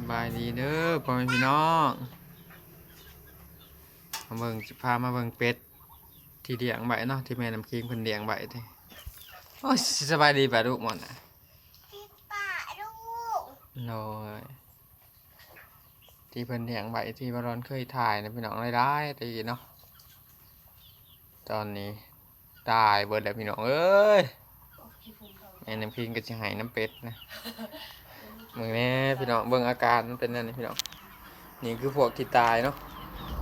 สบายดีเด้อพ่อแม่พี่น้องมาเบิ่งสิพามาเบิ่งเป็ด ที่เลี้ยงไว้เนาะที่แม่น้ำคิงเพิ่นเลี้ยงไว้ที่โอ้ยสบายดีป่ะลูกหมดน่ะพี่ป่าลูกโน้ยที่เพิ่นเลี้ยงไว้ที่บารอนเคยถ่ายนะพี่น้องหลายๆตีเนาะตอนนี้ตายเบิดแล้วพี่น้องเอ้ยแม่น้ำคิงก็สิให้น้ำเป็ดนะ มึงแน่พี่น้องเบิ่งอาการมันเป็นนั่นนี่พี่น้องนี่คือพวกที่ตายเนาะ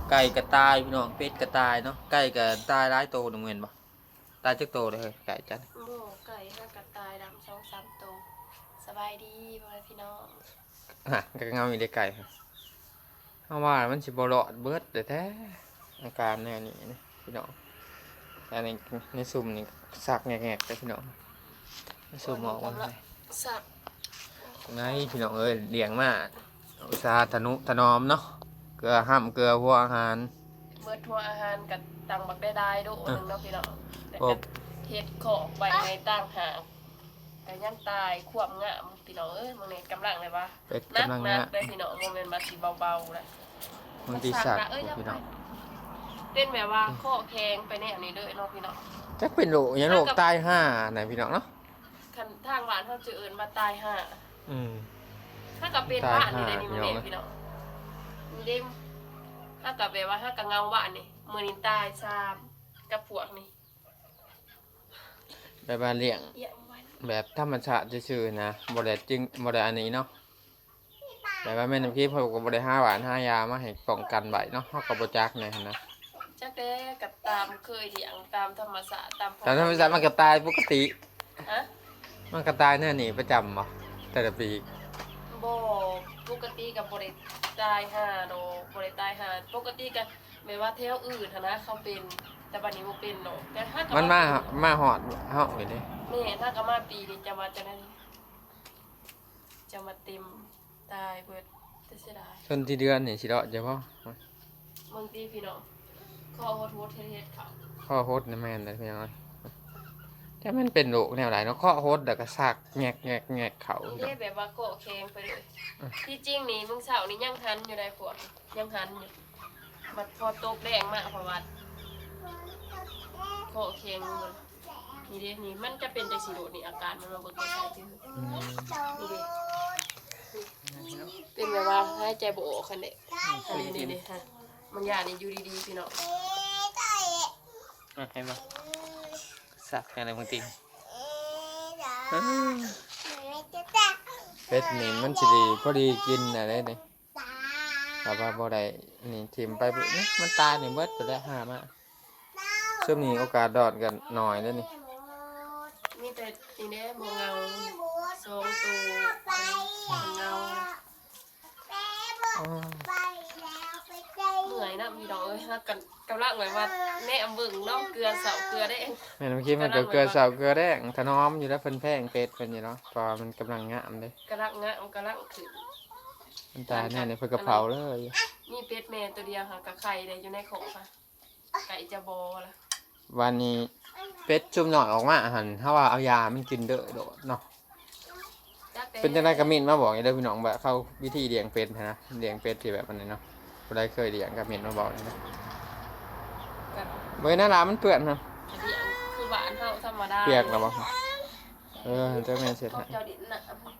ไก่ก็ตายพี่น้องเป็ดก็ตายเนาะไก่ก็ตายหลายโตวหนึ่งเห็นบ่ตายจักโตเลยเฮ้ยไก่จันโบไก่ห้ากระต่ายดำสองสามตัวสบายดีพ่อแม่พี่น้องฮะก็เงามีได้ไก่ครับเพราะว่ามันสิบ่รอดเบิดแต่แท้อาการแนวนี้นะพี่น้องอันนี้ในซุ่มนี่สักแงกๆเลยพี่น้องในซุ่มออกมาให้สับ ไงพี่น้องเอ้ยเลี้ยงมาอุตสาห์ทนุถนอมเนาะเกลือห้ำเกลือพวกอาหารเมื่อทัวอาหารกับตังบักได้ได้ดูหนึ่งเนาะพี่น้องแต่โอ้ก็เฮ็ดของใบในตั้งหางแต่ยังตายควบงามพี่น้องเอ้ยมึงเนี่ยกำลังเลยปะเป็ดนักกำลังนันะกได้พี่น้องโมเมนต์มาสีเบาๆเลยมันตีสักเอ้ยพี่น้องเป็นแบบว่าข้อแข็งไปแน่นี้เลยเนาะพี่น้องจักเป็นโรคอยังโรคตายห้าไหนพี่น้องเนาะคันทางหวานเขาจะเอิญมาตายห่า อืม ถ้ากับเป็นตายบ้านนี่ห่าได้นี่มันพี่เด็น้องพี่น้องนี่เด้มถ้ากับแบบว่าถ้ากับเงาบ้านนี่มือนี่ตายซ้ำกับพวกนี่แบบว่าเลี้ยงเอี่ยมไว้แบบธรรมชาติซื่อๆนะบ่ได้จึงบ่ได้อันนี้เนาะแบบว่าแม่น้ำขี้เพิ่นก็บ่ได้ห้าหวานห้ายามาให้ป้องกันไว้เนาะเฮาก็บ่จักแน่หั้นนะจักแด้กับตามเคยเลี้ยงตามธรรมศาสตร์ตามแต่ธรรมชาติมันก็ตายปกติฮะมันก็ตายแน่นี่ประจำบ่ แต่ละปีบ่ปกติกับบริตายห่าโดบริตายห่าปกติกับไม่ว่าแถวอื่นหั้นนะเขาเป็นแต่บัดนี้บ่เป็นเนาะแต่ถ้ากับมันมามาฮอดเฮาอยู่นี่แม่ถ้ากับมาปีนี้จะมาจะนั้นจะมาเต็มตายเบิดแต่เสียดายชนที่เดือนนี่สิเดาะจะบ่บางทีพี่น้องขอโทษโทษเฮ็ดๆเขาข้อโฮดนี่แม่นเลยพี่น้อง แต่มันเป็นโรคแนวไหนเนาะข้อโฮดแล้วก็ซากแงกแงกแงกเขาพี่น้อเฮ็งดแบบว่าโกะแข็งไปเลยที่จริงนี่มึงเสาร์นี่ยังหันอยู่ในพวกยังหันอยู่มันพอตกแดงมากเพราะว่าโกะแข็งมันนี่เด้นี่มันจะเป็นจังซี่โดดนี่อาการมันมาเบิ่งใส่ซื่ออืมนี่เด้เป็นแบบว่าหายใจบ่ออกคันเด้อันนี้นี่นี่ฮะมันยานี่อยู่ดีๆพี่น้องเอ๊ะไก่อะเห็นบ่ สักอะไรบางทีเอ๊ะเดี๋ยวไม่จะตักเป็ดนี่มันสิดีพอดีกินอะไรนี่ตาแต่ว่าบ่ได้นี่ทิมไปปุ๊บนี่มันตายนี่เบิดไปแล้วหามาช่วงนี้โอกาสดอดกันหน่อยแล้วนี่มีแต่นี่เด้บ่เงาหมูสองตัวไปเงา พี่น้องเอ้ยฮะกันกำลังเหมือนว่าแม่อำเบิ่งน้องเกลือเสาเกลือได้เองแม่นเมื่อกี้มันก็เกลือสาวเกลือแดงถนอมอยู่แล้วเพิ่นแพงเป็ดเพิ่นอยู่เนาะพอมันกำลังงามเด้กำลังงะมันกำลังขึ้นมันตายแน่นี่เพิ่นก็เผาเลยมีเป็ดแม่ตัวเดียวค่ะกับไข่เลยอยู่ในของค่ะไก่จะบอละวันนี้เป็ดจุ่มหน่อยออกมาหันถ้าว่าเอายามันกินเด้อโดดเนาะเป็นจังได๋ก็มินมาบอกให้เด้อพี่น้องแบบเข้าวิธีเลี้ยงเป็ดนะเลี้ยงเป็ดที่แบบอันนี้เนาะ บ่ได้เคยเลี้ยงก็มินมาบอกนี่นะกับเบิ่งหน้าร้านมันเปื้อนนะอันนี้อันคือหวานเฮาธรรมดาเปียกแล้วบ่เออเจ้าแม่เสร็จขอให้เจ้าดินน่ะเอามา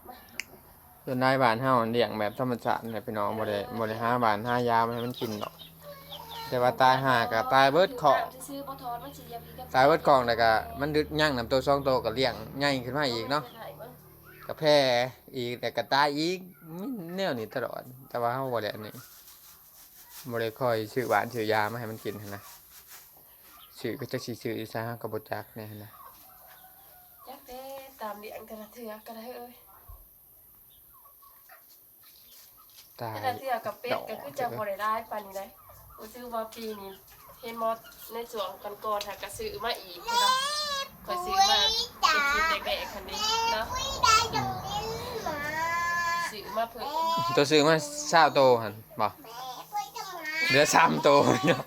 ส่วนได้บ้านเฮาเลี้ยงแบบธรรมชาติเนี่ยพี่น้องบ่ได้บ่ได้หาบ้านหายามาให้มันกินดอก แต่ว่าตายห่าก็ตายเบิดของซื้อบ่ทอดมันสิยาพี่กับตายเบิดของแล้วก็มันดึกย่างนำตัวสองตัวก็เลี้ยงใหญ่ขึ้นมาอีกเนาะก็แพร่อีกแต่ก็ตายอีกมันแนวนี้ตลอด แต่ว่าเฮาบ่ได้อันนี้ บ่ได้คอยซื้อหวานซื้อยามาให้มันกินหั้นนะซื้อก็จักสิซื้ออีซะก็บ่จักแน่หั้นนะจักแต่ตามเลี้ยงกันละเถือก็ได้เอ้ยตายแต่ละเถือกับเป็ดก็คือจะบ่ได้ได้ปานนี้ได้กูซื้อมาปีนี้เห็นมอดในสวนกันก่อนๆหากก็ซื้อมาอีกพี่น้องก็ซื้อมาเป็นคลิปแดกๆคันนี้เนาะได้จังเป็นหมาซื้อมาเพิ่มตัวซื้อมา20โตวหั่นบ่ เหลือสามตัวเนาะ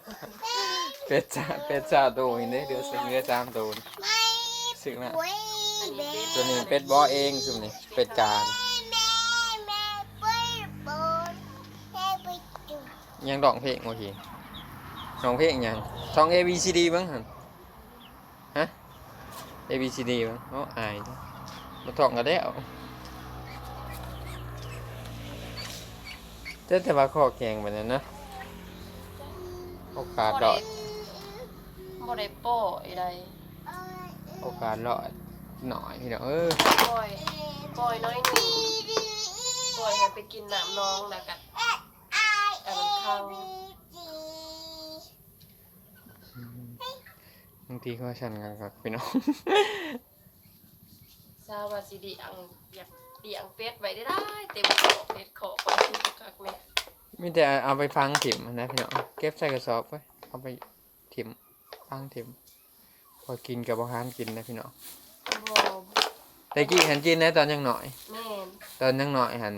เป็ดจ้าเป็ดจ้าตัวนี่เหลือเหลือสามตัวไม่สึกนะป่วยแม่ตัวนี้เป็ดบ่อเองซุมนี่เป็ดจานยังร้องเพลงโอเคร้องเพลงยังช่อง A B C D บ้างหั่นฮะ A B C D บ้างเนาะอายมาท่องกันแล้วเจ้าแต่ว่าข้อแกงแบบนั้นนะ โอกาสรอดบ่ได้โป้ไอ้ใดโอกาสรอดหน่อยพี่น้องเออปล่อยปล่อยน้อยหนึ่งปล่อยให้ไปกินน้ำน้องแล้วกันอันนั้นข้างบางทีก็ชันกันครับพี่น้องซาวาสิเดียงอยากเดียงเป็ดไว้ได้ได้เต็มขอบเป็ดขอบไปทุกคักแม่ มีแต่เอาไปฟังถิ่มนะพี่น้องเก็บใส่กระสอบไว้เอาไปถิ่มฟังถิ่มพอกินกับอาหารกินนะพี่น้องบ่แต่กี้หันกินนะตอนยังหน่อย แม่นตอนยังหน่อยหัน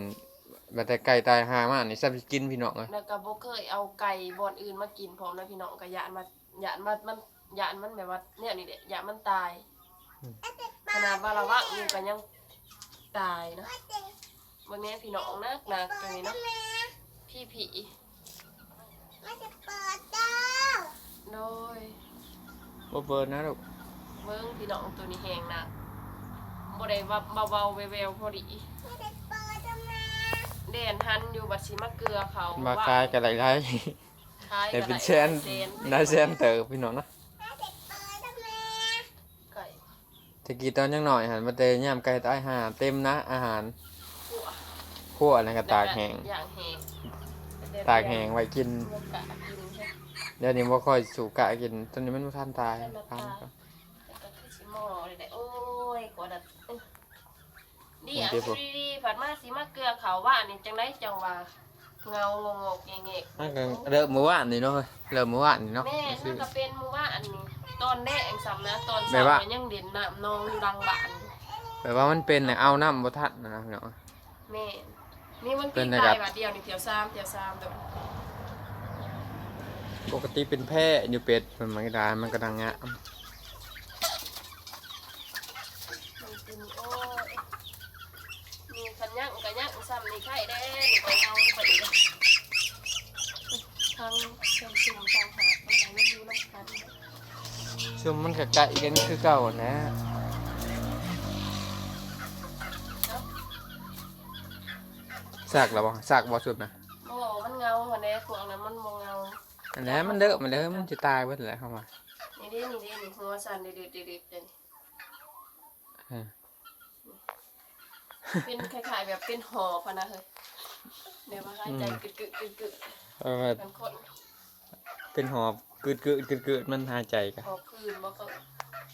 บัดแต่ไก่ตายหามากนี่ซับสิกินพี่น้องเลยแล้วก็บ่เคยเอาไก่บ่อนอื่นมากินพร้อมนะพี่น้องก็ยานมาย่านมามันย่านมันแบบว่าเนี่ยนี่แหละย่านมันตายขนาดว่าระวังอยู่ก็ยังตายเนาะวันนี้พี่น้องนักหนักเลยเนาะ พี่ผีมันจะเปิดดาวโดยบ่เบิร์นะลูกเบิ้งพี่น้องตัวนี้แหงหนักบ่ได้ว่าเบาๆแววๆพอดีมันจะเปิดทำไมแดนทันอยู่บัดสิมาเกลือเขามาคายกันหลายคายๆแต่กัเป็นหลายแสนแสนได้แสนเติบพี่น้องนะมันจะเปิดทำไมไก่ตะกี้ตอนยังหน่อยหันมาเตยย่ามไก่ตายหาเต็มนะอาหารขั่วคั่วอะไรก็ตากแห้งอย่างแห้ง ตากแห้งไว้กิน บ่กะกินใช่เดี๋ยวนี้บ่ค่อยสู่กะกิน ตอนนี้มันบ่ทันตายให้มาฟังตายก่อนแล้วก็คือสิหม้อเลยได้โอ้ยกว่าดัดเอ้ยดีอะดีๆผัดมาสิมาเกลือเขาว่านี่จังไดจังว่าเงางงกๆแงกๆ มันก็เริ่มเมื่อวานนี่เนาะเฮ้ยเริ่มเมื่อวานนี่เนาะแม่ซื้มัอนก็เป็นมือว่าอันนี้ ตอนแรกเองสำนะตอนแม่สาวว่ามันยังเด่นน้ำนองอยู่ดังบ้านแบบว่ามันเป็นน่ะเอาน้ำบ่ทันนะพี่น้องแม่นี่ มันเป็ปีนนไงครัตายบบาทเดียวนี่เถียวซ้ำเถียวซ้ำเดี๋ยวปกติเป็นแพร่อยู่เป็ดมันมันก็ได้มันก็ดังงะมันกินโอ้ยนี่ขันยักกันยักซ้ำนี่ไข่แด้นี่ไปเอาไปดิทางเชิงซุ่มทางหาดตรงไหนไม่รู้น้ำกันช่วงมันก็ไก่กันคือเก่าแหละ ซากแล้วบ่ซากบ่สุดนะโอ้มันเงาหัวแน่พวกนั้นมันมองเงาอันนั้นมันเด้อมันเด้อมันจะตายเบิดแหละเข้ามานี่ดินี่ดินี่หัวสั่นเด็ดเด็ดเด็ดเด็ดเด็ดเออเป็นคล้ายๆแบบเป็นหอพะนะเฮ้ยเดี๋ยวมาหายใจกึกกึกกึกกึกเพราะว่าเป็นคนเป็นหอบกึดกึดกึดกึดมันหายใจกันหอบคืนบ่เขา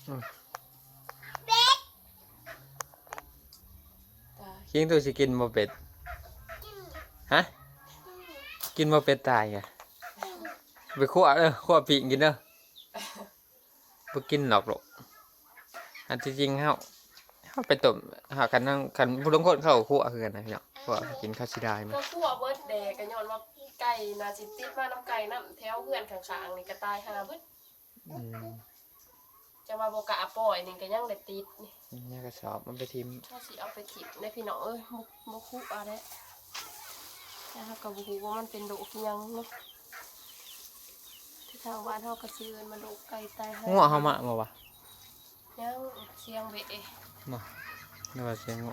อืมตายเคียงตัวสิกินบ่เป็ด ฮะ กินบ่เป็ดตายอะไปคั่วเด้อคั่วปีกกินเด้อบ่กินหรอกหรอกอันที่จริงเฮาเฮาไปต้มหากันนั่งคันผู้ลางคนเข้าคั่วคือกันนะพี่น้องคั่วกินข้าวสิได้มั้ยก็คั่วเบิดแดกกันย้อนว่าไก่นาสิติดมาน้ำไก่น้ำแถวเพื่อนข้างๆนี่ก็ตายหาเบิดอืมจะมาบ่กะปล่อยนี่ก็ยังได้ติดนี่นี่ก็สอบมันไปทิมถ้าสิเอาไปถิบในพี่น้องเอ้ยบ่บ่คุอะได้ แต่เฮาก็บ่ฮู้ว่ามันเป็นโรคอิหยังเนาะที่ทางบ้านเฮาก็ซื้อมันโรคไก่ตายหางัวเฮามาบ่วะยังเสียงเวะบ่นึกว่าเสียงงัว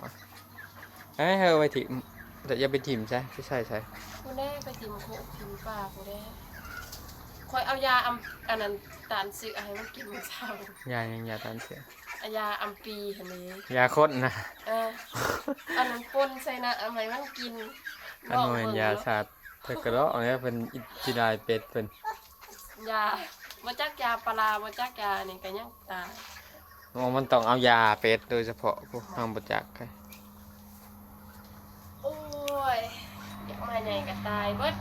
เอ้ยเฮาไปทิมแต่อย่าไปทิมใช่ใช่ใช่กูได้ไปติมโคกติมป่ากูได้คอยเอายาอัมอันนั้นตานซื้อให้มันกินมื้อเช้ายายังยาตานเสียเอายาอัมปีหั่นนี้ยาข้นนะเอออันนั้นป่นใส่น้ำเอาให้มันกิน อันนั้นยาชาติเธอกระเดาะเนี่ยเป็นอิจิดายเป็ดเป็นยาบ่จักยาปลาร้าบ่จักยานี่ก็ยังตายอ๋อมันต้องเอายาเป็ดโดยเฉพาะพวกทางบจักใครโอ้ยอยากมาใหญ่ก็ตายเบิด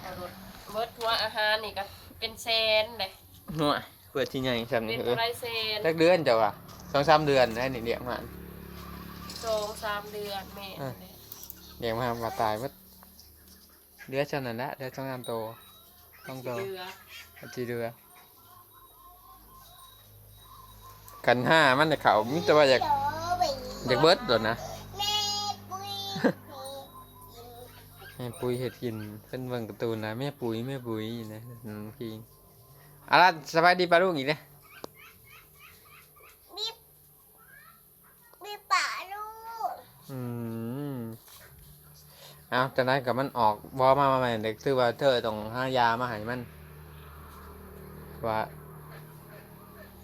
เอารถเบิดหัวอาหารนี่ก็เป็นแสนเลยหัวเปิดที่ใหญ่ซ้ำเป็นี่นเอเท่าอไรแสนสักเดือนเจ้าว่ะสองสามเดือนได้นี่เลี้ยงมาสองสามเดือนแม่อะ เลี้ยงมามาตายวัดเดือเท่านั้นแหละเดือสองสามโตต้องโตเดืออาจีเดือกันห้ามันจะเขามิแต่ว่าอยากโตไปอยากเบิดโดนนะแม่ปุ้ยอให้ปุ๋ยเห็ดกินเพิ่นเบิ่งการ์ตูนนะแม่ปุ๋ยแม่ปุ๋ยนะน้องพิงเอาล่ะสบายดีปะลูกอีกเด้อมีมีป่าลูกอืม เอาจะได้กับมันออกบอมามาใหม่เด็กคือว่าเธอต้องหายามาให้มัน ว่า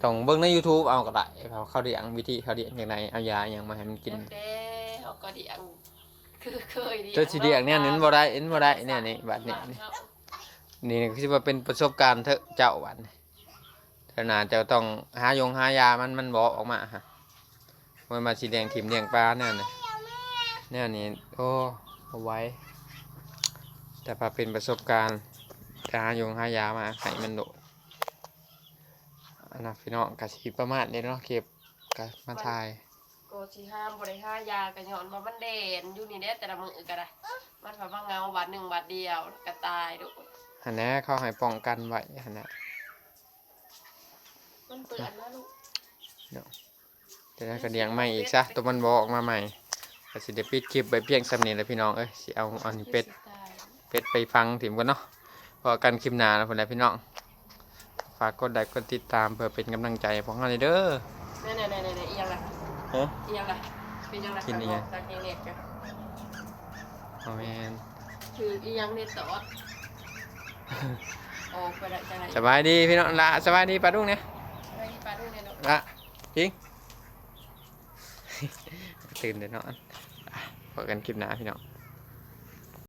ต้องเบิ่งใน YouTube เอาก็ได้เขาเขาเรียงวิธีเขาเรียงอย่างไรเอายาอย่างมาให้มันกินเด้เขาก็เดียงคือเคยเดียงเจ้าสิเรียงเนี่ยนี้บ่ได้เอ็นบ่ได้เนี่ยนี่บัดนี้นี่นี่คือว่าเป็นประสบการณ์เถอะเจ้าบัดนี้เท่านาเจ้าต้องหายงหายามันมันบอกออกมาฮะมันมาสิเลี้ยงถิ่มเลี้ยงปลาเนี่ยนะเนี่ยนี่โอ้ เอาไว้ แต่พอเป็นประสบการณ์จะหายงหายามาให้มันโดดอันนะพี่น้องกะสิประมาณนี้เนาะเก็บกะมาทายโกสิห้ามบริห้ายากันย้อนว่ามันเด่นอยู่นี่เด้แต่ละมือก็ได้มันแบบว่าเงาบาดหนึ่งบาดเดียวก็ตายดูหันแหน่เขาให้ป้องกันไว้หันแหน่มันเปื่อนนะลูกจะได้กระเดียงใหม่อีกซะตัวมันบอกออกมาใหม่ก็ สิได้ปิดคลิปไปเพียงสำเนียงแล้วพี่น้องเอ้ยสิเอาอันนี้เป็ดตายเป็ดไปฟังถิ่มกันเนาะพอกันคลิปหน้าแล้วพุ่นแหละพี่น้องฝากกดไลค์กดติดตามเพื่อเป็นกำลังใจให้พวกเราเลยเด้อเนี่ยเนี่ยเนี่ยเนี่ยอีหยังไงฮะอีหยังไงเป็นยังไงกินอีหยังจากยังเน็ตกันโอ้แมนคืออีหยังเน็ตต่อโอ้ไปได้จังไหนสบายดีพี่น้องละสบายดีปลาดุ้งเนี่ยไปที่ปลาดูเนี่ยลูกละจริง ตื่นเดี๋ยวนอนอะ พอกันคลิปหน้าพี่น้อง